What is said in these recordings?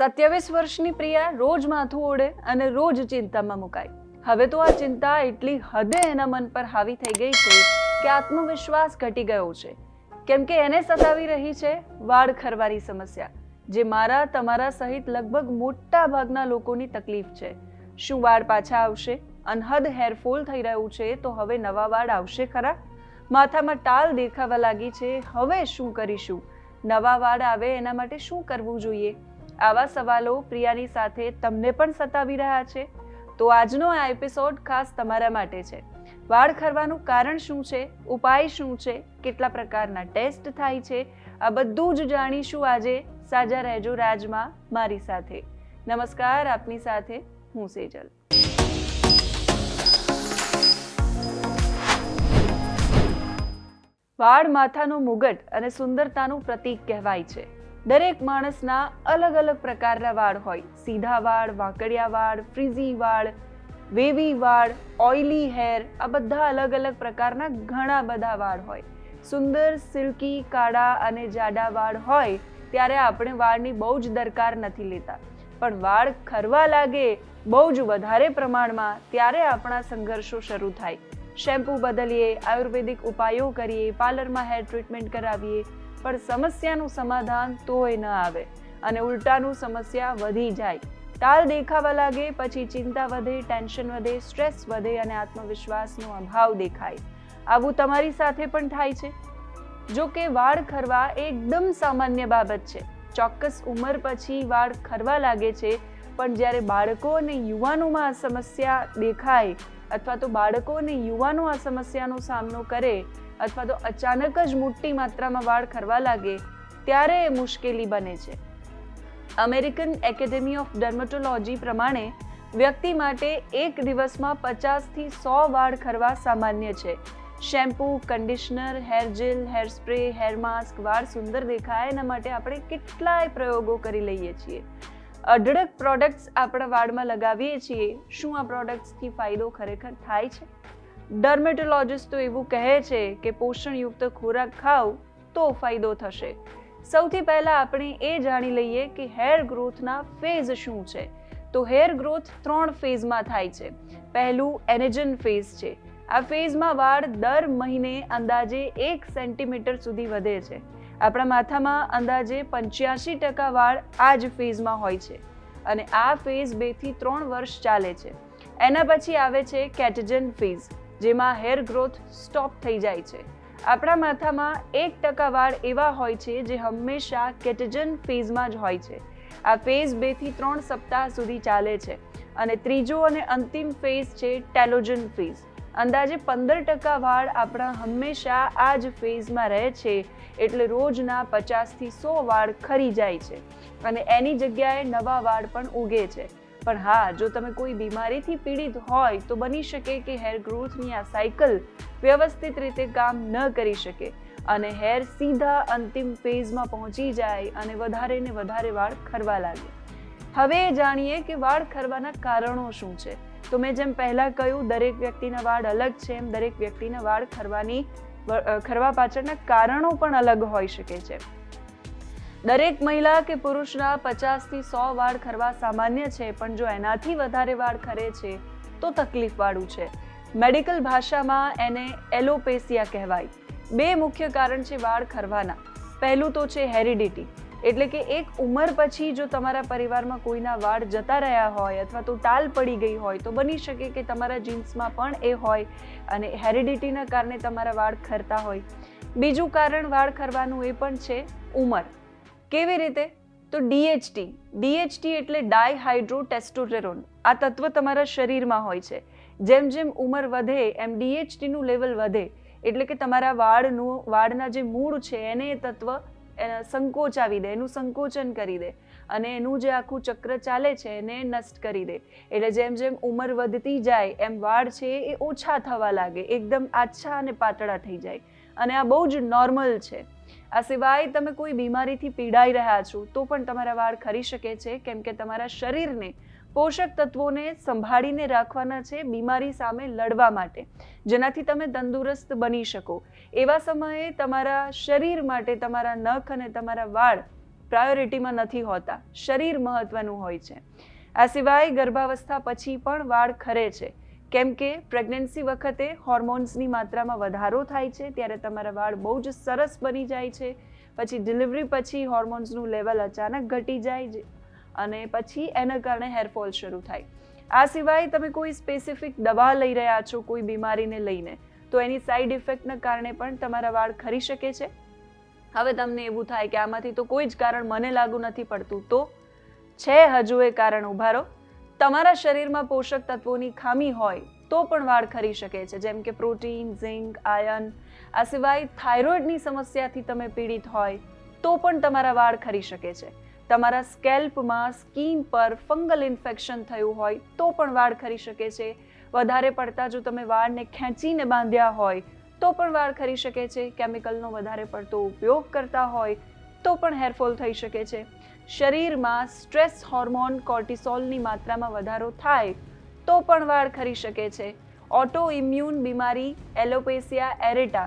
સત્યાવીસ વર્ષની પ્રિયા રોજ માથું ઓળે અને રોજ ચિંતામાં મુકાય. હવે તો આ ચિંતા એટલી હદે એના મન પર હાવી થઈ ગઈ છે કે આત્મવિશ્વાસ ઘટી ગયો છે. કેમ કે એને સતાવી રહી છે વાળ ખરવાની સમસ્યા, જે મારા તમારા સહિત લગભગ મોટા ભાગના લોકોની તકલીફ છે. શું વાળ પાછા આવશે? અનહદ હેરફોલ થઈ રહ્યું છે તો હવે નવા વાળ આવશે ખરા? માથામાં ટાલ દેખાવા લાગી છે, હવે શું કરીશું? નવા વાળ આવે એના માટે શું કરવું જોઈએ? આવા સવાલો પ્રિયાની સાથે તમને પણ સતાવી રહ્યા છે? તો આજનો આ એપિસોડ ખાસ તમારા માટે છે. વાળ ખરવાનું કારણ શું છે? ઉપાય શું છે? કેટલા પ્રકારના ટેસ્ટ થાય છે? આ બધું જ જાણીશું આજે સાજા રહેજો રાજમાં મારી સાથે. નમસ્કાર, આપની સાથે હું સેજલ. વાળ માથાનો મુગટ અને સુંદરતાનું પ્રતીક કહેવાય છે. દરેક માણસના અલગ અલગ પ્રકારના વાળ હોય. સીધા વાળ, વાંકડિયા વાળ ફ્રીઝી વાળ વેવી વાળ ઓઇલી હેર આ બધા અલગ અલગ પ્રકારના ઘણા બધા વાળ હોય. સુંદર સિલ્કી કાળા અને જાડા વાળ હોય ત્યારે આપણે વાળની બહુ જ દરકાર નથી લેતા. પણ વાળ ખરવા લાગે, બહુ જ વધારે પ્રમાણમાં, ત્યારે આપણા સંઘર્ષો શરૂ થાય. શેમ્પૂ બદલીએ, આયુર્વેદિક ઉપાયો કરીએ, પાર્લરમાં હેર ટ્રીટમેન્ટ કરાવીએ પણ સમસ્યાનું સમાધાન તોય ન આવે અને ઉલટાનું સમસ્યા વધી જાય. તાલ દેખાવા લાગે, પછી ચિંતા વધે, ટેન્શન વધે, સ્ટ્રેસ વધે અને આત્મવિશ્વાસનો અભાવ દેખાય. આવું તમારી સાથે પણ થાય છે? જો કે વાળ ખરવા એકદમ સામાન્ય બાબત છે. ચોક્કસ ઉંમર પછી વાળ ખરવા લાગે છે, પણ જ્યારે બાળકો અને યુવાનોમાં આ સમસ્યા દેખાય અથવા તો બાળકો અને યુવાનો આ સમસ્યાનો સામનો કરે અથવા તો અચાનક જ મોટી માત્રામાં વાળ ખરવા લાગે, ત્યારે એ મુશ્કેલી બને છે. અમેરિકન એકેડેમી ઓફ ડર્મેટોલોજી પ્રમાણે વ્યક્તિ માટે એક દિવસમાં પચાસથી સો વાળ ખરવા સામાન્ય છે. Shampoo, conditioner, hair gel, hair spray, hair mask, વાળ સુંદર દેખાય, એના માટે આપણે કેટલાય પ્રયોગો કરી લઈએ છીએ. અઢળક પ્રોડક્ટ્સ આપણા વાળમાં લગાવીએ છીએ. શું આ પ્રોડક્ટ્સથી ફાયદો ખરેખર થાય છે? ડર્મેટોલોજિસ્ટ તો એવું કહે છે કે પોષણયુક્ત ખોરાક ખાવ તો ફાયદો થશે. સૌથી પહેલાં આપણે એ જાણી લઈએ કે હેર ગ્રોથના ફેઝ શું છે. તો હેર ગ્રોથ ત્રણ ફેઝમાં થાય છે. પહેલું એનેજન ફેઝ છે. આ ફેઝમાં વાળ દર મહિને અંદાજે એક સેન્ટીમીટર સુધી વધે છે. આપણા માથામાં અંદાજે પંચ્યાસી ટકા વાળ આ જ ફેઝમાં હોય છે. અને આ ફેઝ બેથી ત્રણ વર્ષ ચાલે છે. એના પછી આવે છે કેટજન ફેઝ. જેમાં હેર ગ્રોથ સ્ટોપ થઈ જાય છે. આપણા માથામાં એક ટકા વાળ એવા હોય છે જે હંમેશા કેટેજન ફેઝમાં જ હોય છે. આ ફેઝ બેથી ત્રણ સપ્તાહ સુધી ચાલે છે અને ત્રીજો અને અંતિમ ફેઝ છે ટેલોજન ફેઝ. અંદાજે પંદર ટકા વાળ આપણા હંમેશા આ જ ફેઝમાં રહે છે એટલે રોજના પચાસથી સો વાળ ખરી જાય છે અને એની જગ્યાએ નવા વાળ પણ ઉગે છે. પણ હા, જો તમે કોઈ બીમારીથી પીડિત હોય તો બની શકે કે હેર ગ્રોથની આ સાયકલ વ્યવસ્થિત રીતે કામ ન કરી શકે અને હેર સીધા અંતિમ ફેઝમાં પહોંચી જાય અને વધારે ને વધારે વાળ ખરવા લાગે. હવે જાણીએ કે વાળ ખરવાના કારણો શું છે. તો મેં જેમ પહેલાં કહ્યું, દરેક વ્યક્તિના વાળ અલગ છે એમ દરેક વ્યક્તિના વાળ ખરવાની ખરવા પાછળના કારણો પણ અલગ હોઈ શકે છે. દરેક મહિલા કે પુરુષના પચાસથી સો વાળ ખરવા સામાન્ય છે, પણ જો એનાથી વધારે વાળ ખરે છે, તો તકલીફવાળું છે. મેડિકલ ભાષામાં એને એલોપેસિયા કહેવાય. બે મુખ્ય કારણ છે વાળ ખરવાના. પહેલું તો છે હેરિડિટી. એટલે કે એક ઉંમર પછી જો તમારા પરિવારમાં કોઈના વાળ જતા રહ્યા હોય અથવા તો ટાલ પડી ગઈ હોય, તો બની શકે કે તમારા જીન્સમાં પણ એ હોય અને હેરિડિટીના કારણે તમારા વાળ ખરતા હોય. બીજું કારણ વાળ ખરવાનું એ પણ છે ઉંમર. કેવી રીતે? તો ડીએચટી ડીએચટી એટલે ડાયહાઇડ્રો ટેસ્ટોટેરોન આ તત્વ તમારા શરીરમાં હોય છે. જેમ જેમ ઉંમર વધે, એમ ડીએચટીનું લેવલ વધે. એટલે કે તમારા વાળનું, વાળના જે મૂળ છે, એને એ તત્વ સંકોચાવી દે, એનું સંકોચન કરી દે. અને એનું જે આખું ચક્ર ચાલે છે, એને નષ્ટ કરી દે. એટલે જેમ જેમ ઉંમર વધતી જાય, એમ વાળ છે એ ઓછા થવા લાગે. એકદમ આછા અને પાતળા થઈ જાય. અને આ બહુ જ નોર્મલ છે. આ સિવાય તમે કોઈ બીમારીથી પીડાઈ રહ્યા છો, તો પણ તમારા વાળ ખરી શકે છે, કેમ કે તમારા શરીરને પોષક તત્વોને સંભાળીને રાખવાના છે બીમારી સામે લડવા માટે. જેનાથી તમે તંદુરસ્ત બની શકો. એવા સમયે તમારા શરીર માટે તમારા નખ અને તમારા વાળ પ્રાયોરિટીમાં નથી હોતા. શરીર મહત્વનું હોય છે. આ સિવાય ગર્ભાવસ્થા પછી પણ વાળ ખરે છે. કેમ કે પ્રેગ્નન્સી વખતે હોર્મોન્સની માત્રામાં વધારો થાય છે, ત્યારે તમારા વાળ બહુ જ સરસ બની જાય છે. પછી ડિલિવરી પછી હોર્મોન્સનું લેવલ અચાનક ઘટી જાય છે અને પછી એના કારણે હેરફોલ શરૂ થાય. આ સિવાય તમે કોઈ સ્પેસિફિક દવા લઈ રહ્યા છો, કોઈ બીમારીને લઈને, તો એની સાઈડ ઇફેક્ટના કારણે પણ તમારા વાળ ખરી શકે છે. હવે તમને એવું થાય કે આમાંથી તો કોઈ જ કારણ મને લાગુ નથી પડતું, તો છે હજુ એ કારણ ઊભા રહો. તમારા શરીરમાં પોષક તત્વોની ખામી હોય તો પણ વાળ ખરી શકે છે. જેમ કે પ્રોટીન, ઝિંક આયન આ સિવાય થાઇરોઇડની સમસ્યાથી તમે પીડિત હોય તો પણ તમારા વાળ ખરી શકે છે. તમારા સ્કેલ્પમાં સ્કીન પર ફંગલ ઇન્ફેક્શન થયું હોય તો પણ વાળ ખરી શકે છે. વધારે પડતા જો તમે વાળને ખેંચીને બાંધ્યા હોય તો પણ વાળ ખરી શકે છે. કેમિકલનો વધારે પડતો ઉપયોગ કરતા હોય તો પણ હેરફોલ થઈ શકે છે. શરીરમાં સ્ટ્રેસ હોર્મોન કોર્ટિસોલની માત્રામાં વધારો થાય તો પણ વાળ ખરી શકે છે. ઓટો ઇમ્યુન બીમારી, એલોપેસિયા, એરેટા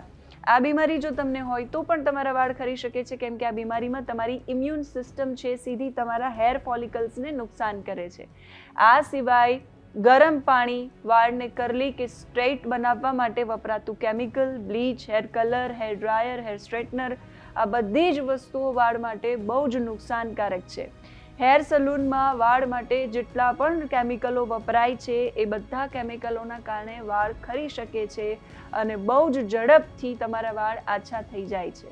આ બીમારી જો તમને હોય તો પણ તમારા વાળ ખરી શકે છે, કેમ કે આ બીમારીમાં તમારી ઇમ્યુન સિસ્ટમ છે સીધી તમારા હેર ફોલિકલ્સને નુકસાન કરે છે. આ સિવાય ગરમ પાણી, વાળને કરલી કે સ્ટ્રેટ બનાવવા માટે વપરાતું chemical, bleach, hair colour, hair dryer, hair straightener આ બધી જ વસ્તુઓ વાળ માટે બહુ જ નુકસાનકારક છે. હેર સલૂનમાં વાળ માટે જેટલા પણ કેમિકલો વપરાય છે, એ બધા કેમિકલોના કારણે વાળ ખરી શકે છે અને બહુ જ ઝડપથી તમારા વાળ આછા થઈ જાય છે.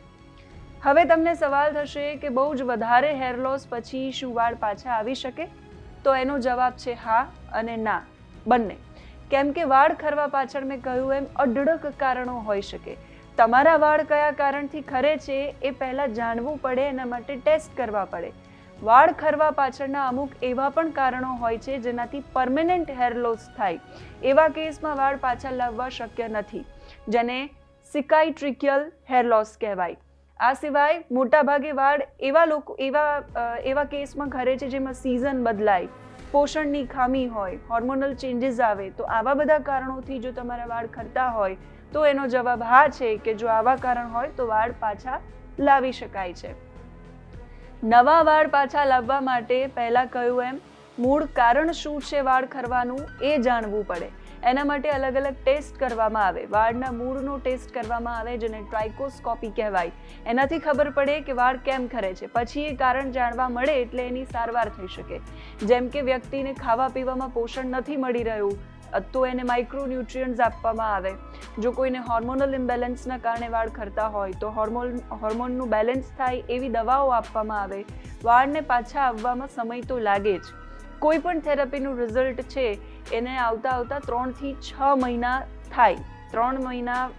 હવે તમને સવાલ થશે કે બહુ જ વધારે હેર લોસ પછી શું વાળ પાછા આવી શકે? તો એનો જવાબ છે હા અને ના. બંને. કેમ કે વાળ ખરવા પાછળ મેં કહ્યું એમ અઢળક કારણો હોઈ શકે. તમારા વાળ કયા કારણથી ખરે છે એ પહેલાં જાણવું પડે, એના માટે ટેસ્ટ કરવા પડે. વાળ ખરવા પાછળના અમુક એવા પણ કારણો હોય છે જેનાથી પરમેનન્ટ હેર લોસ થાય. એવા કેસમાં વાળ પાછા લાવવા શક્ય નથી, જેને સિકાઇટ્રિકિયલ હેર લોસ કહેવાય. આ સિવાય મોટાભાગે વાળ એવા લોકો, એવા એવા કેસમાં ખરે છે જેમાં સિઝન બદલાય. પોષણની ખામી હોય હોર્મોનલ ચેન્જીસ આવે, તો આવા બધા કારણોથી જો તમારા વાળ ખરતા હોય તો એનો જવાબ હા છે કે જો આવા કારણ હોય તો વાળ પાછા લાવી શકાય છે. નવા વાળ પાછા લાવવા માટે પહેલાં કહ્યું એમ, મૂળ કારણ શું છે વાળ ખરવાનું એ જાણવું પડે. એના માટે અલગ અલગ ટેસ્ટ કરવામાં આવે. વાળના મૂળનો ટેસ્ટ કરવામાં આવે જેને ટ્રાઇકોસ્કોપી કહેવાય. એનાથી ખબર પડે કે વાળ કેમ ખરે છે. પછી એ કારણ જાણવા મળે એટલે એની સારવાર થઈ શકે. જેમ કે વ્યક્તિને ખાવા પીવામાં પોષણ નથી મળી રહ્યું તો એને માઇક્રોન્યુટ્રિયન્ટ્સ આપવામાં આવે. જો કોઈને હોર્મોનલ ઇમ્બેલેન્સના કારણે વાળ ખરતા હોય, તો હોર્મોન હોર્મોનનું બેલેન્સ થાય એવી દવાઓ આપવામાં આવે. વાળને પાછા આવવામાં સમય તો લાગે જ. કોઈ પણ થેરાપીનું રિઝલ્ટ છે, એને આવતા આવતા ત્રણથી છ મહિના થાય. ત્રણ મહિના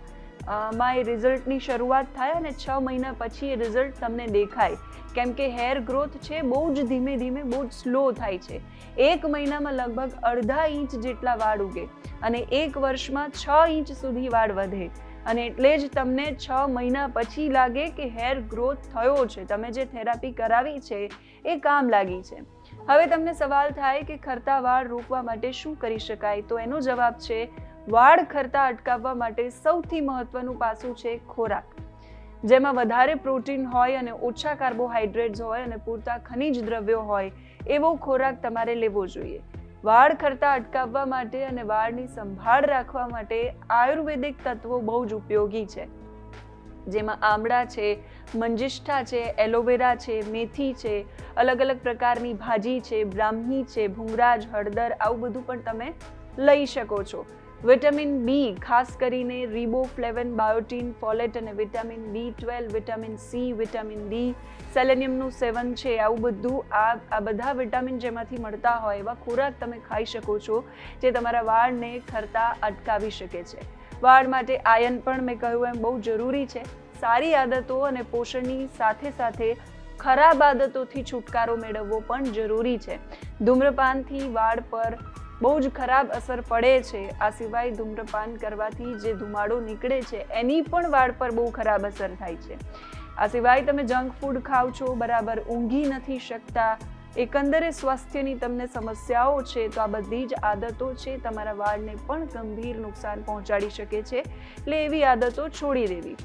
માં એ રિઝલ્ટની શરૂઆત થાય અને છ મહિના પછી એ રિઝલ્ટ તમને દેખાય. કેમ કે હેર ગ્રોથ છે, બહુ જ ધીમે ધીમે, બહુ જ સ્લો થાય છે. એક મહિનામાં લગભગ અડધા ઇંચ જેટલા વાળ ઉગે અને એક વર્ષમાં છ ઇંચ સુધી વાળ વધે. અને એટલે જ તમને છ મહિના પછી લાગે કે હેર ગ્રોથ થયો છે. તમે જે થેરાપી કરાવી છે, એ કામ લાગી છે. હવે તમને સવાલ થાય કે ખરતા વાળ રોકવા માટે શું કરી શકાય? તો એનો જવાબ છે, વાળ ખરતા અટકાવવા માટે સૌથી મહત્વનું પાસું છે ખોરાક. જેમાં વધારે પ્રોટીન હોય અને ઓછા કાર્બોહાઈડ્રેટ્સ હોય અને પૂરતા ખનિજ દ્રવ્યો હોય, એવો ખોરાક તમારે લેવો જોઈએ. વાળ ખરતા અટકાવવા માટે અને વાળની સંભાળ રાખવા માટે આયુર્વેદિક તત્વો બહુ જ ઉપયોગી છે. જેમાં આમળા છે, મંજિષ્ઠા છે, એલોવેરા છે, મેથી છે અલગ અલગ પ્રકારની ભાજી છે, બ્રાહ્મી છે ભૂંગરાજ હળદર, આવું બધું પણ તમે લઈ શકો છો. વિટામિન બી ખાસ કરીને રિબોફ્લેવન બાયોટીન ફોલેટ અને vitamin B twelve vitamin C vitamin D સેલેનિયમનું સેવન છે, આવું બધું આ આ બધા વિટામિન જેમાંથી મળતા હોય એવા ખોરાક તમે ખાઈ શકો છો, જે તમારા વાળને ખરતા અટકાવી શકે છે. વાળ માટે આયન પણ મેં કહ્યું એમ બહુ જરૂરી છે. સારી આદતો અને પોષણની સાથે સાથે ખરાબ આદતોથી છુટકારો મેળવવો પણ જરૂરી છે. ધૂમ્રપાનથી વાળ પર બહુ જ ખરાબ અસર પડે છે. આ સિવાય ધૂમ્રપાન કરવાથી જે ધુમાડો નીકળે છે, એની પણ વાળ પર બહુ ખરાબ અસર થાય છે. આ સિવાય તમે જંક ફૂડ ખાવ છો, બરાબર ઊંઘી નથી શકતા, એકંદરે સ્વાસ્થ્યની તમને સમસ્યાઓ છે, તો આ બધી જ આદતો છે, તમારા વાળને પણ ગંભીર નુકસાન પહોંચાડી શકે છે, એટલે એવી આદતો છોડી દેવી.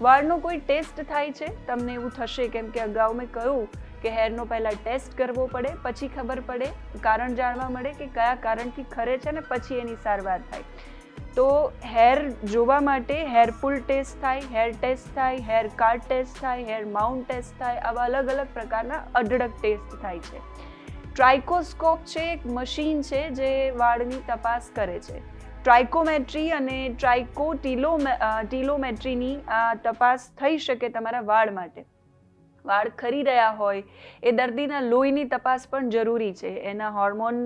વાળનો કોઈ ટેસ્ટ થાય છે? તમને એવું થશે કેમ કે અગાઉ મેં કહ્યું કે હેરનો પહેલાં ટેસ્ટ કરવો પડે, પછી ખબર પડે, કારણ જાણવા મળે કે કયા કારણથી ખરે છે ને પછી એની સારવાર થાય. તો હેર જોવા માટે હેર પુલ ટેસ્ટ થાય હેર ટેસ્ટ થાય હેર કાર્ડ ટેસ્ટ થાય હેર માઉન્ટ ટેસ્ટ થાય, આવા અલગ અલગ પ્રકારના અઢળક ટેસ્ટ થાય છે. ટ્રાઇકોસ્કોપ છે એક મશીન છે જે વાળની તપાસ કરે છે. ટ્રાઇકોમેટ્રી અને ટ્રાઇકો ટીલો ટીલોમેટ્રીની આ તપાસ થઈ શકે તમારા વાળ માટે. વાળ ખરી રહ્યા હોય, એ દર્દીના લોહીની તપાસ પણ જરૂરી છે. એના હોર્મોન,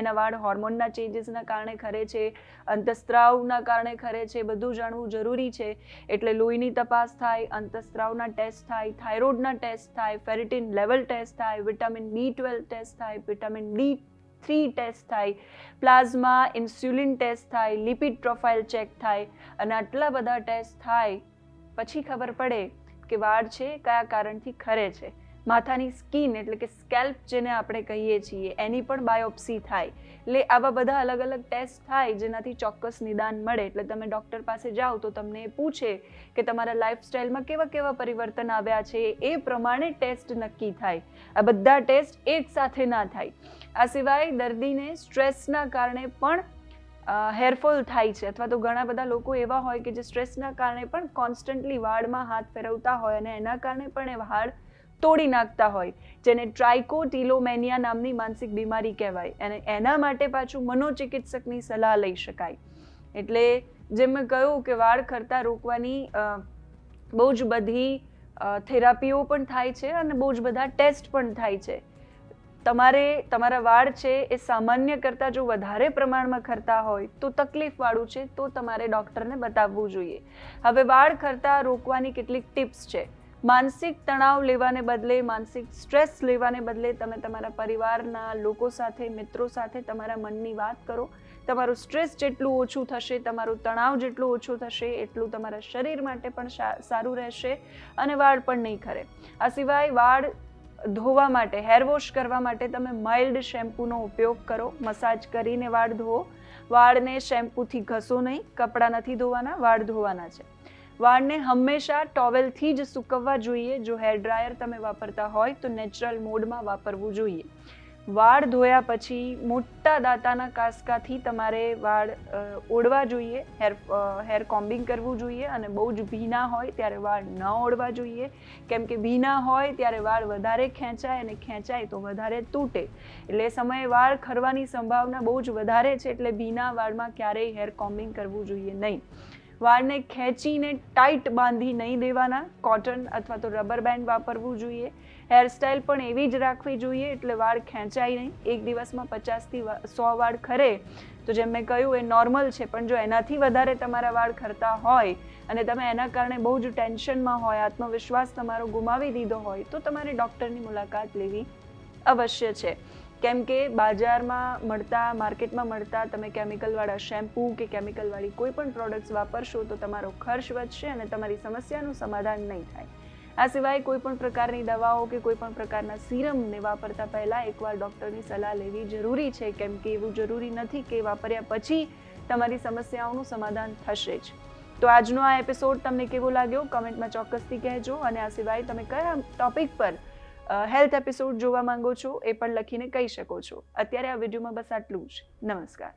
એના વાળ હોર્મોનના ચેન્જીસના કારણે ખરે છે, અંતસ્ત્રાવના કારણે ખરે છે, બધું જાણવું જરૂરી છે. એટલે લોહીની તપાસ થાય, અંતસ્ત્રાવના ટેસ્ટ થાય, થાઇરોઇડના ટેસ્ટ થાય, ફેરિટિન લેવલ ટેસ્ટ થાય, વિટામિન બી ટ્વેલ્વ ટેસ્ટ થાય, વિટામિન ડી થ્રી ટેસ્ટ થાય, પ્લાઝમા ઇન્સ્યુલિન ટેસ્ટ થાય, લિપિડ પ્રોફાઇલ ચેક થાય અને આટલા બધા ટેસ્ટ થાય, પછી ખબર પડે કે વાળ છે, કયા કારણથી ખરે છે. માથાની સ્કિન એટલે કે સ્કેલ્પ જેને આપણે કહીએ છીએ, એની પણ બાયોપ્સી થાય. એટલે આવા બધા અલગ અલગ ટેસ્ટ થાય, જેનાથી ચોક્કસ નિદાન મળે. એટલે તમે ડૉક્ટર પાસે જાઓ તો તમને એ પૂછે કે તમારા લાઈફસ્ટાઈલમાં કેવા કેવા પરિવર્તન આવ્યા છે, એ પ્રમાણે ટેસ્ટ નક્કી થાય. આ બધા ટેસ્ટ એક સાથે ના થાય. આ સિવાય દર્દીને સ્ટ્રેસના કારણે પણ હેરફોલ થાય છે અથવા તો ઘણા બધા લોકો એવા હોય કે જે સ્ટ્રેસના કારણે પણ કોન્સ્ટન્ટલી વાળમાં હાથ ફેરવતા હોય અને એના કારણે પણ એ વાળ તોડી નાખતા હોય, જેને ટ્રાઇકોટિલોમેનિયા નામની માનસિક બીમારી કહેવાય. અને એના માટે પાછું મનોચિકિત્સકની સલાહ લઈ શકાય. એટલે જેમ મેં કહ્યું કે વાળ ખરતા રોકવાની બહુ જ બધી થેરાપીઓ પણ થાય છે અને બહુ જ બધા ટેસ્ટ પણ થાય છે. તમારે, તમારા વાળ છે એ સામાન્ય કરતાં જો વધારે પ્રમાણમાં ખરતા હોય, તો તકલીફવાળું છે, તો તમારે ડૉક્ટરને બતાવવું જોઈએ. હવે વાળ ખરતા રોકવાની કેટલીક ટિપ્સ છે. માનસિક તણાવ લેવાને બદલે, માનસિક સ્ટ્રેસ લેવાને બદલે તમે તમારા પરિવારના લોકો સાથે, મિત્રો સાથે તમારા મનની વાત કરો. તમારું સ્ટ્રેસ જેટલું ઓછું થશે, તમારું તણાવ જેટલું ઓછું થશે, એટલું તમારા શરીર માટે પણ સારું રહેશે અને વાળ પણ નહીં ખરે. આ સિવાય વાળ ધોવા માટે હેર વોશ કરવા માટે તમે માઇલ્ડ શેમ્પૂનો ઉપયોગ કરો. મસાજ કરીને વાળ ધોવો. વાળને શેમ્પૂથી ઘસો નહીં, કપડાં નથી ધોવાના, વાળ ધોવાના છે. વાળને હંમેશા ટોવેલથી જ સૂકવવા જોઈએ. જો હેર ડ્રાયર તમે વાપરતા હોય તો નેચરલ મોડમાં વાપરવું જોઈએ. વાળ ધોયા પછી મોટા દાંતાના કાસકાથી તમારે વાળ ઓળવા જોઈએ, હેર હેર કોમ્બિંગ કરવું જોઈએ અને બહુ જ ભીના હોય ત્યારે વાળ ન ઓળવા જોઈએ. કેમ કે ભીના હોય ત્યારે વાળ વધારે ખેંચાય અને ખેંચાય તો વધારે તૂટે. એટલે સમયે વાળ ખરવાની સંભાવના બહુ જ વધારે છે એટલે ભીના વાળમાં ક્યારેય હેર કોમ્બિંગ કરવું જોઈએ નહીં. વાળને ખેંચીને ટાઈટ બાંધી નહીં દેવાના, કોટન અથવા તો રબર બેન્ડ વાપરવું જોઈએ. હેરસ્ટાઈલ પણ એવી જ રાખવી જોઈએ, એટલે વાળ ખેંચાય નહીં. એક દિવસમાં પચાસથી સો વાળ ખરે. તો જેમ મેં કહ્યું, એ નોર્મલ છે, પણ જો એનાથી વધારે તમારા વાળ ખરતા હોય અને તમે એના કારણે બહુ જ ટેન્શનમાં હોય, આત્મવિશ્વાસ તમારો ગુમાવી દીધો હોય, તો તમારે ડૉક્ટરની મુલાકાત લેવી અવશ્ય છે. કેમ કે બજારમાં મળતા, માર્કેટમાં મળતા તમે કેમિકલવાળા શેમ્પૂ કે કેમિકલવાળી કોઈ પણ પ્રોડક્ટ્સ વાપરશો તો તમારો ખર્ચ વધશે અને તમારી સમસ્યાનું સમાધાન નહીં થાય. આ સિવાય કોઈ પણ પ્રકારની દવાઓ કે કોઈ પણ પ્રકારના સિરમને વાપરતા પહેલાં એકવાર ડૉક્ટરની સલાહ લેવી જરૂરી છે, કેમ કે એવું જરૂરી નથી કે વાપર્યા પછી તમારી સમસ્યાઓનું સમાધાન થશે જ. તો આજનો આ એપિસોડ તમને કેવો લાગ્યો? કમેન્ટમાં ચોક્કસથી કહેજો અને આ સિવાય તમે કયા ટોપિક પર હેલ્થ એપિસોડ જોવા માંગો છો એ પણ લખીને કહી શકો છો. અત્યારે આ વિડીયોમાં બસ આટલું જ. નમસ્કાર.